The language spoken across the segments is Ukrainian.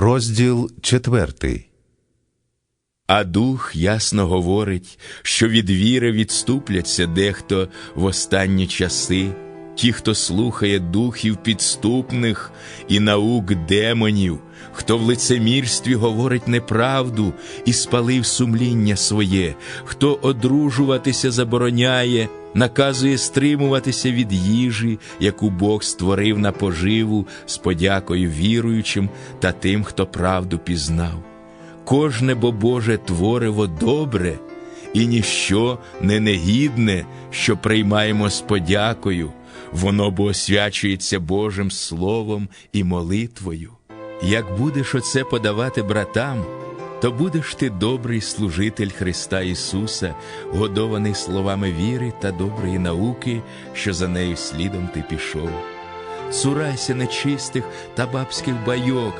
Розділ четвертий. А дух ясно говорить, що від віри відступляться дехто в останні часи, ті, хто слухає духів підступних і наук демонів, хто в лицемірстві говорить неправду і спалив сумління своє, хто одружуватися забороняє, наказує стримуватися від їжі, яку Бог створив на поживу з подякою віруючим та тим, хто правду пізнав. Кожне бо Боже твориво добре, і ніщо не негідне, що приймаємо з подякою, воно бо освячується Божим Словом і молитвою. Як будеш оце подавати братам, то будеш ти добрий служитель Христа Ісуса, годований словами віри та доброї науки, що за нею слідом ти пішов. Цурайся нечистих та бабських байок,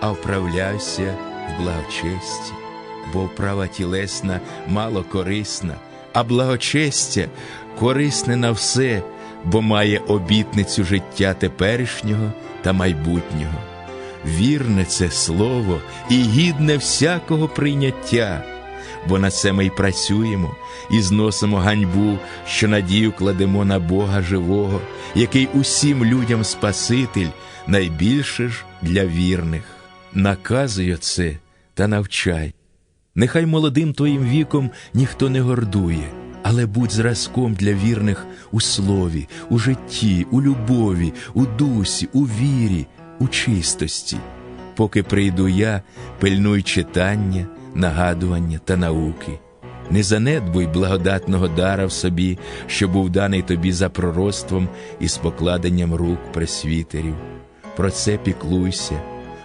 а вправляйся в благочесті, бо вправа тілесна мало корисна, а благочестя корисне на все, бо має обітницю життя теперішнього та майбутнього. Вірне це слово і гідне всякого прийняття, бо на це ми й працюємо і зносимо ганьбу, що надію кладемо на Бога живого, який усім людям Спаситель, найбільше ж для вірних. Наказуй це та навчай. Нехай молодим твоїм віком ніхто не гордує, але будь зразком для вірних у слові, у житті, у любові, у дусі, у вірі, у чистості. Поки прийду я, пильнуй читання, нагадування та науки. Не занедбуй благодатного дара в собі, що був даний тобі за пророцтвом і з покладенням рук пресвітерів. Про це піклуйся,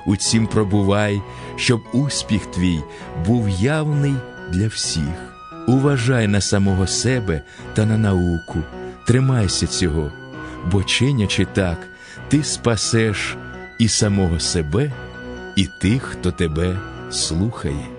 у цім пробувай, щоб успіх твій був явний для всіх. Уважай на самого себе та на науку, тримайся цього, бо чинячи так, ти спасеш і самого себе, і тих, хто тебе слухає.